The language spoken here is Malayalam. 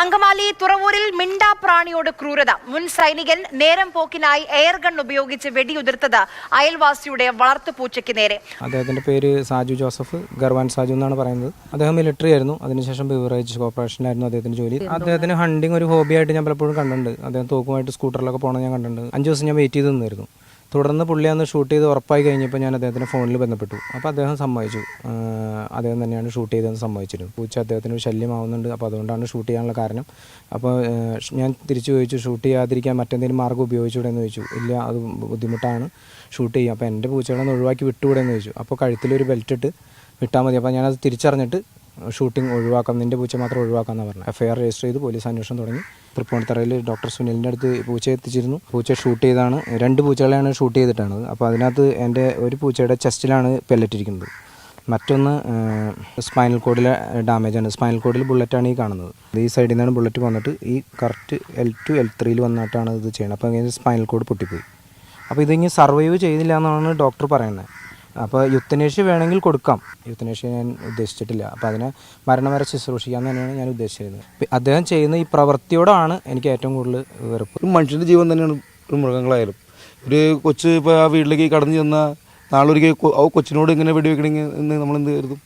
അങ്കമാലി തുറവൂരിൽ മിണ്ടാ പ്രാണിയോട് ക്രൂരത. മുൻ സൈനികൻ നേരം പോക്കിനായി എയർഗൺ ഉപയോഗിച്ച് വെടിയുതിർത്തത് അയൽവാസിയുടെ വളർത്തുപൂച്ചയ്ക്ക് നേരെ. അദ്ദേഹത്തിന്റെ പേര് സാജു ജോസഫ് ഗർവാൻ സാജു എന്നാണ് പറയുന്നത്. അദ്ദേഹം മിലിറ്ററി ആയിരുന്നു. അതിനുശേഷം ബിവറേജ് കോർപ്പറേഷനായിരുന്നു അദ്ദേഹത്തിന്റെ ജോലി. അദ്ദേഹത്തിന് ഹണ്ടിങ് ഒരു ഹോബിയായിട്ട് ഞാൻ പലപ്പോഴും കണ്ടിട്ടുണ്ട്. അദ്ദേഹം തോക്കുമായിട്ട് സ്കൂട്ടറിലൊക്കെ പോകണം ഞാൻ കണ്ടിട്ടുണ്ട്. അഞ്ച് ദിവസം ഞാൻ വെയിറ്റ് ചെയ്ത് നിന്നിരുന്നു. തുടർന്ന് പുള്ളി അന്ന് ഷൂട്ട് ചെയ്ത് ഉറപ്പായി കഴിഞ്ഞപ്പോൾ ഞാൻ അദ്ദേഹത്തിന്റെ ഫോണിൽ ബന്ധപ്പെട്ടു. അപ്പോൾ അദ്ദേഹം സമ്മതിച്ചു. അദ്ദേഹം തന്നെയാണ് ഷൂട്ട് ചെയ്തതെന്ന് സമ്മതിച്ചിരുന്നു. പൂച്ച അദ്ദേഹത്തിന് ശല്യമാവുന്നുണ്ട്. അപ്പോൾ അതുകൊണ്ടാണ് ഷൂട്ട് ചെയ്യാനുള്ള കാരണം. അപ്പോൾ ഞാൻ തിരിച്ചു ചോദിച്ചു ഷൂട്ട് ചെയ്യാതിരിക്കാൻ മറ്റെന്തെങ്കിലും മാർഗം ഉപയോഗിച്ചുകൂടെ എന്ന് ചോദിച്ചു. ഇല്ല അത് ബുദ്ധിമുട്ടാണ്. ഷൂട്ട് ചെയ്യുക അപ്പോൾ എന്റെ പൂച്ചകളൊന്ന് ഒഴിവാക്കി വിട്ടുകൂടെ എന്ന് ചോദിച്ചു. അപ്പോൾ കഴുത്തിലൊരു ബെൽറ്റ് ഇട്ട് വിട്ടാൽ മതി. അപ്പോൾ ഞാനത് തിരിച്ചറിഞ്ഞിട്ട് ഷൂട്ടിംഗ് ഒഴിവാക്കാം നിന്റെ പൂച്ച മാത്രം ഒഴിവാക്കാമെന്ന് പറഞ്ഞു എഫ് ഐ ആർ രജിസ്റ്റർ ചെയ്ത് പോലീസ് അന്വേഷണം തുടങ്ങി. തൃപ്പൂണിത്തറയിൽ ഡോക്ടർ സുനിലിന്റെ അടുത്ത് പൂച്ച എത്തിച്ചിരുന്നു. പൂച്ച ഷൂട്ട് ചെയ്താണ്. രണ്ട് പൂച്ചകളെയാണ് ഷൂട്ട് ചെയ്തിട്ടാണ് അപ്പോൾ അതിനകത്ത് എന്റെ ഒരു പൂച്ചയുടെ ചെസ്റ്റിലാണ് പെല്ലറ്റിരിക്കുന്നത് മറ്റൊന്ന് സ്പൈനൽ കോഡിലെ ഡാമേജാണ് സ്പൈനൽ കോഡിൽ ബുള്ളറ്റാണ് ഈ കാണുന്നത്. ഈ സൈഡിൽ നിന്നാണ് ബുള്ളറ്റ് വന്നിട്ട് ഈ കറക്റ്റ് എൽ ടു എൽ ത്രീയിൽ വന്നിട്ടാണ് ഇത് ചെയ്യുന്നത് അപ്പോൾ സ്പൈനൽ കോഡ് പൊട്ടിപ്പോയി. അപ്പോൾ ഇതിങ്ങനെ സർവൈവ് ചെയ്തില്ല എന്നാണ് ഡോക്ടർ പറയുന്നത്. അപ്പോൾ യുത്തനേഷ്യ വേണമെങ്കിൽ കൊടുക്കാം. യുത്തനേഷ്യ ഞാൻ ഉദ്ദേശിച്ചിട്ടില്ല. അപ്പോൾ അതിനെ മരണം വരെ ശുശ്രൂഷിക്കാമെന്ന് തന്നെയാണ് ഞാൻ ഉദ്ദേശിച്ചിരുന്നത്. അദ്ദേഹം ചെയ്യുന്ന ഈ പ്രവൃത്തിയോടാണ് എനിക്ക് ഏറ്റവും കൂടുതൽ വെറുപ്പ്. ഒരു മനുഷ്യന്റെ ജീവൻ തന്നെയാണ് ഒരു മൃഗങ്ങളായാലും. ഒരു കൊച്ച് ഇപ്പോൾ ആ വീട്ടിലേക്ക് കടന്നു ചെന്ന നാളൊരിക്കൽ ആ കൊച്ചിനോട് ഇങ്ങനെ വെടിവെക്കണമെങ്കിൽ നമ്മൾ എന്ത് കരുതും?